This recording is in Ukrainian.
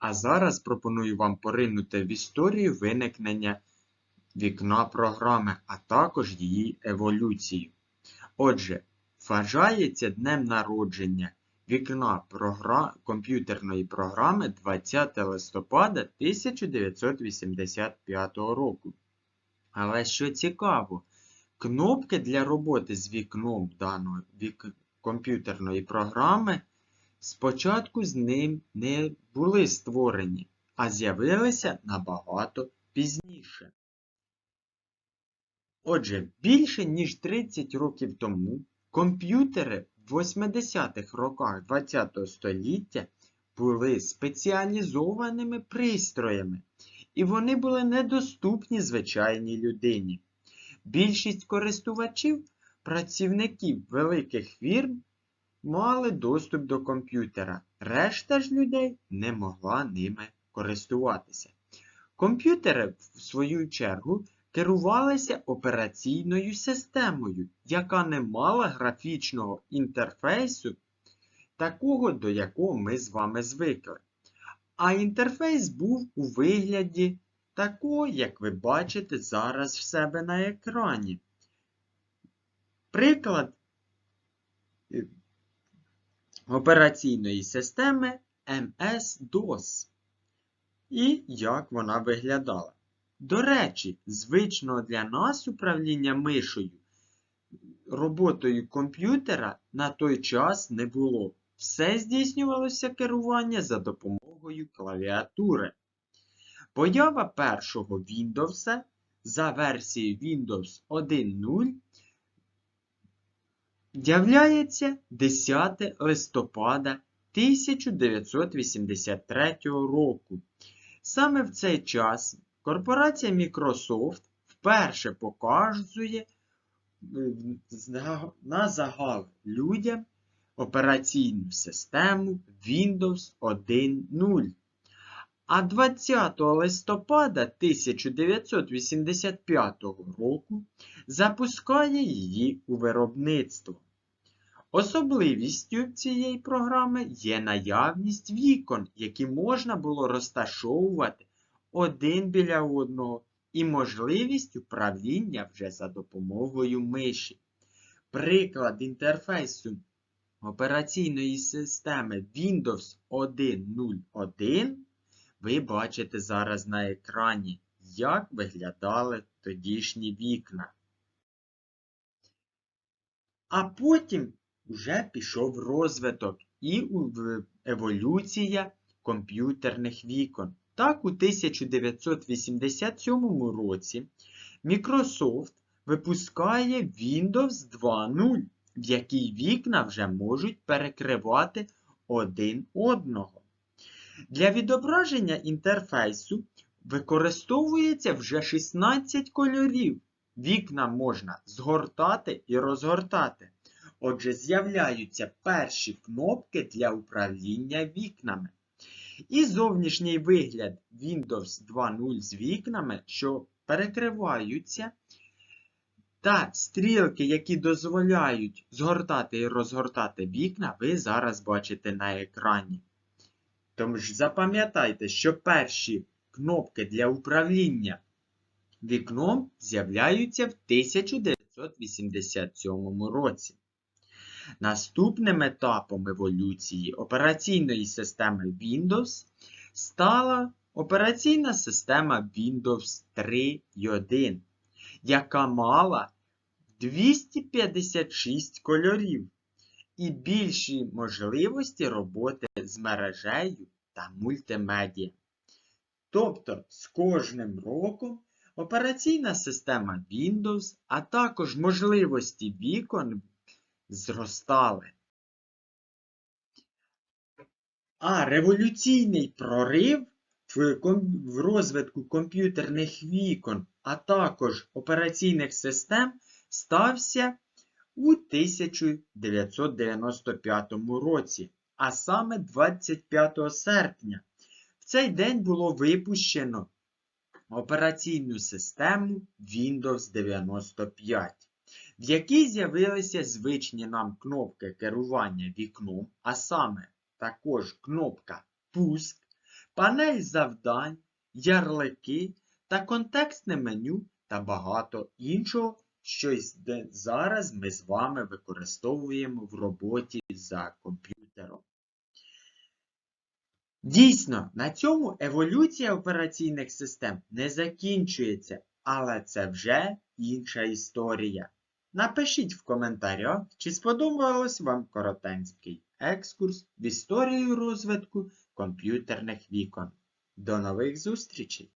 А зараз пропоную вам поринути в історію виникнення вікна програми, а також її еволюцію. Отже, вважається днем народження вікна програ... комп'ютерної програми 20 листопада 1985 року. Але що цікаво, кнопки для роботи з вікном даної вік... комп'ютерної програми спочатку з ним не були створені, а з'явилися набагато пізніше. Отже, більше ніж 30 років тому комп'ютери в 80-х роках ХХ століття були спеціалізованими пристроями, і вони були недоступні звичайній людині. Більшість користувачів, працівників великих фірм, мали доступ до комп'ютера. Решта ж людей не могла ними користуватися. Комп'ютери, в свою чергу, керувалися операційною системою, яка не мала графічного інтерфейсу, такого, до якого ми з вами звикли. А інтерфейс був у вигляді такого, як ви бачите зараз в себе на екрані. Приклад е, операційної системи MS-DOS. І як вона виглядала. До речі, звичного для нас управління мишою роботою комп'ютера на той час не було. Все здійснювалося керування за допомогою клавіатури. Поява першого Windows за версією Windows 1.0 являється 10 листопада 1983 року. Саме в цей час корпорація Microsoft вперше показує на загал людям операційну систему Windows 1.0. А 20 листопада 1985 року запускає її у виробництво. Особливістю цієї програми є наявність вікон, які можна було розташовувати один біля одного, і можливість управління вже за допомогою миші. Приклад інтерфейсу операційної системи Windows 1.0.1 ви бачите зараз на екрані, як виглядали тодішні вікна. А потім вже пішов розвиток і еволюція комп'ютерних вікон. Так, у 1987 році Microsoft випускає Windows 2.0, в якій вікна вже можуть перекривати один одного. Для відображення інтерфейсу використовується вже 16 кольорів. Вікна можна згортати і розгортати. Отже, з'являються перші кнопки для управління вікнами. І зовнішній вигляд Windows 2.0 з вікнами, що перекриваються, та стрілки, які дозволяють згортати і розгортати вікна, ви зараз бачите на екрані. Тому ж запам'ятайте, що перші кнопки для управління вікном з'являються в 1987 році. Наступним етапом еволюції операційної системи Windows стала операційна система Windows 3.1, яка мала 256 кольорів і більші можливості роботи з мережею та мультимедіа. Тобто з кожним роком операційна система Windows, а також можливості вікон зростали. А революційний прорив в розвитку комп'ютерних вікон, а також операційних систем стався у 1995 році, а саме 25 серпня. В цей день було випущено операційну систему Windows 95 в якій з'явилися звичні нам кнопки керування вікном, а саме також кнопка Пуск, панель завдань, ярлики та контекстне меню та багато іншого, що й де- зараз ми з вами використовуємо в роботі за комп'ютером. Дійсно, на цьому еволюція операційних систем не закінчується, але це вже інша історія. Напишіть в коментарях, чи сподобалось вам коротенький екскурс в історію розвитку комп'ютерних вікон. До нових зустрічей!